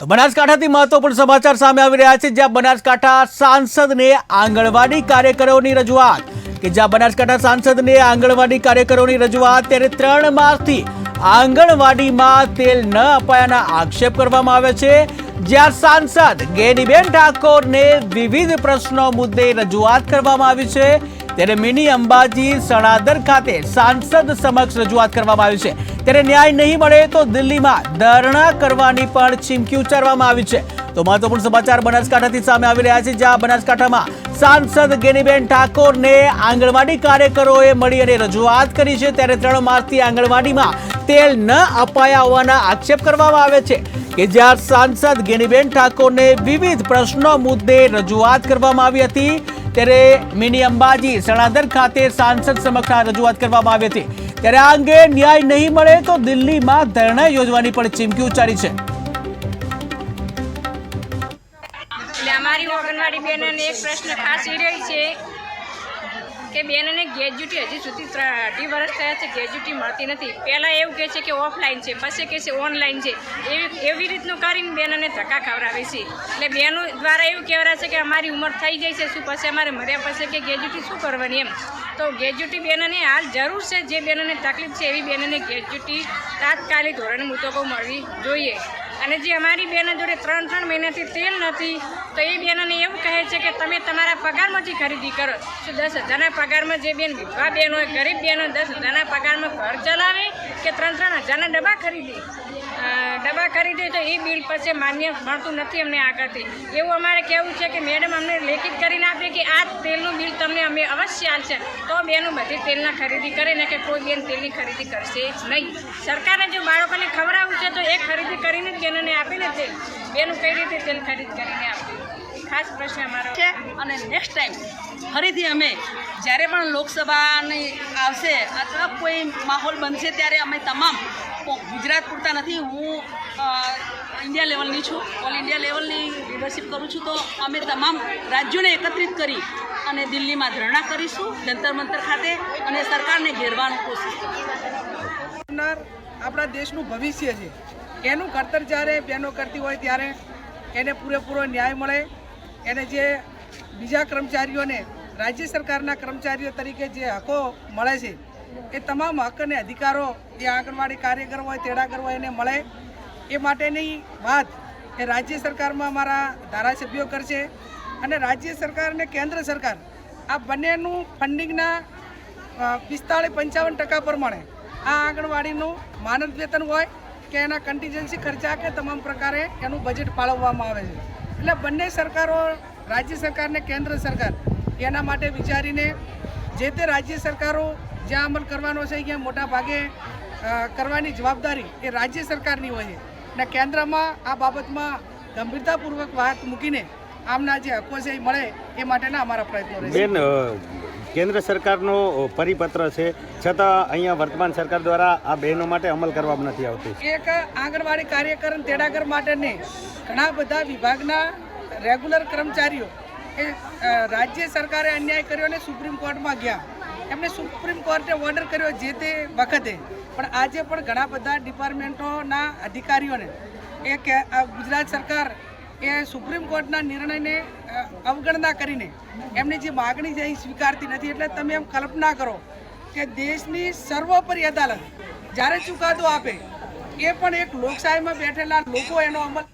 તો બનાસકાંઠાથી મહત્વપૂર્ણ સમાચાર સામે આવી રહ્યા છે, જ્યાં બનાસકાંઠા સાંસદને આંગણવાડી કાર્યકરોની રજૂઆત. કે જ્યાં બનાસકાંઠા સાંસદને આંગણવાડી કાર્યકરોની રજૂઆત, ત્યારે ત્રણ માસથી આંગણવાડીમાં તેલ ન અપાયાના આક્ષેપ કરવામાં આવે છે. જ્યાં સાંસદ ગેનીબેન ઠાકોરને વિવિધ પ્રશ્નો મુદ્દે રજૂઆત કરવામાં આવી છે. ત્યારે મિની અંબાજી સણાદર ખાતે સાંસદ સમક્ષ રજૂઆત કરવામાં આવી છે. ત્યારે ન્યાય નહીં મળે તો દિલ્હીમાં ધરણા કરવાની પણ ચીમકી ઉચ્ચારવામાં આવી છે. તો મહત્વપૂર્ણ સમાચાર બનાસકાંઠાથી સામે આવી રહ્યા છે, જ્યાં બનાસકાંઠામાં સાંસદ ગેનીબેન ઠાકોરને આંગણવાડી કાર્યકરોએ મળી અને રજૂઆત કરી છે. ત્યારે ત્રણ માસથી આંગણવાડીમાં તેલ ન અપાયા હોવાના આક્ષેપ કરવામાં આવે છે કે જ્યાં સાંસદ ગેનીબેન ઠાકોરને વિવિધ પ્રશ્નો મુદ્દે રજૂઆત કરવામાં આવી હતી. ત્યારે મિની અંબાજી સણાદર ખાતે સાંસદ સમક્ષ રજૂઆત કરવામાં આવી હતી. ત્યારે આ અંગે ન્યાય નહીં મળે તો દિલ્હીમાં ધરણા યોજવાની પણ ચીમકી ઉચ્ચારી છે. અમારી આંગણવાડી બહેનોને એક પ્રશ્ન ખાસ એ રહી છે કે બેનને ગ્રેજ્યુટી હજી સુધી અઢી વર્ષ થયા છે ગ્રેજ્યુટી મળતી નથી. પહેલાં એવું કહે છે કે ઓફલાઈન છે, પછી કહે છે ઓનલાઈન છે. એવી એવી રીતનું કરીને બેનને ધક્કા ખવડાવે છે. એટલે બહેનો દ્વારા એવું કહેવાય છે કે અમારી ઉંમર થઈ ગઈ છે, શું પછી અમારે મર્યા પછી કે ગ્રેજ્યુટી શું કરવાની એમ. તો ગ્રેજ્યુટી બેનને હાલ જરૂર છે, જે બેનને તકલીફ છે એવી બેનને ગ્રેજ્યુટી તાત્કાલિક ધોરણે મુતકો મળવી જોઈએ. અને જે અમારી બહેનો જોડે ત્રણ ત્રણ મહિનાથી તેલ નથી, તો એ બહેનોને એવું કહે છે કે તમે તમારા પગારમાંથી ખરીદી કરો. શું દસ હજારના પગારમાં જે બેન વિધવા બેન હોય, ગરીબ બહેનો દસ હજારના પગારમાં ઘર ચલાવે કે ત્રણ ત્રણ હજારના ડબ્બા ખરીદે? ડબ્બા ખરીદે તો એ બિલ પછી માન્ય મળતું નથી અમને આગળથી. એવું અમારે કહેવું છે કે મેડમ અમને લેખિત કરીને આપે કે આ તેલનું બિલ તમને અમે અવશ્ય આવશે તો બેનો બધી તેલના ખરીદી કરે, ને કે કોઈ બેન તેલની ખરીદી કરશે જ નહીં. સરકારે જો બાળકોને ખવડાવવું છે તો એ ખરીદી કરીને જ બેનોને આપે ને તેલ બેનું કઈ રીતે તેલ ખરીદ કરીને આપે? ખાસ પ્રશ્ન અમારો છે. અને નેક્સ્ટ ટાઈમ ફરીથી અમે જ્યારે પણ લોકસભાની આવશે અથવા કોઈ માહોલ બનશે ત્યારે અમે તમામ ગુજરાત પૂરતા નથી હું ઇન્ડિયા લેવલની છું. ઓલ ઇન્ડિયા લેવલની લીડરશીપ કરું છું. તો અમે તમામ રાજ્યોને એકત્રિત કરી અને દિલ્હીમાં ધરણા કરીશું જંતર મંતર ખાતે અને સરકારને ઘેરવાનું કોશિશ કરીશું. આપણા દેશનું ભવિષ્ય છે. એનું કરતર જ્યારે બહેનો કરતી હોય ત્યારે એને પૂરેપૂરો ન્યાય મળે. એને જે બીજા કર્મચારીઓને રાજ્ય સરકારના કર્મચારીઓ તરીકે જે હકો મળે છે, એ તમામ હક અને અધિકારો જે આંગણવાડી કાર્યકર હોય, તેડાગર હોય, એને મળે. એ માટેની વાત એ રાજ્ય સરકારમાં અમારા ધારાસભ્યો કરશે અને રાજ્ય સરકાર અને કેન્દ્ર સરકાર આ બંનેનું ફંડિંગના પિસ્તાળીસ પંચાવન ટકા પ્રમાણે આ આંગણવાડીનું માનદ વેતન હોય કે એના કન્ટીજન્સી ખર્ચા કે તમામ પ્રકારે એનું બજેટ ફાળવવામાં આવે છે. એટલે બંને સરકારો, રાજ્ય સરકાર ને કેન્દ્ર સરકાર, એના માટે વિચારીને જે તે રાજ્ય સરકારો જ્યાં અમલ કરવાનો છે ત્યાં મોટા ભાગે કરવાની જવાબદારી એ રાજ્ય સરકારની હોય છે. અને કેન્દ્રમાં આ બાબતમાં ગંભીરતાપૂર્વક વાત મૂકીને આમના જે હકો છે એ મળે એ માટેના અમારા પ્રયત્નો રહેશે. બેન કેન્દ્ર સરકારનો પરિપત્ર છે. છતાં અહીંયા વર્તમાન સરકાર દ્વારા આ બહેનો માટે અમલ કરવામાં નથી આવતું. એક આંગણવાડી કાર્યકર અને તેડાગર માટે નહીં ઘણા બધા વિભાગના રેગ્યુલર કર્મચારીઓ એ રાજ્ય સરકારે અન્યાય કર્યો અને સુપ્રીમ કોર્ટમાં ગયા. એમને સુપ્રીમ કોર્ટે ઓર્ડર કર્યો જે તે વખતે. પણ આજે પણ ઘણા બધા ડિપાર્ટમેન્ટોના અધિકારીઓને એ કે આ ગુજરાત સરકાર એ સુપ્રીમ કોર્ટના નિર્ણયને અવગણના કરીને એમની જે માગણી છે એ સ્વીકારતી નથી. એટલે તમે એમ કલ્પના કરો કે દેશની સર્વોપરી અદાલત જ્યારે ચુકાદો આપે, એ પણ એક લોકશાહીમાં બેઠેલા લોકો એનો અમલ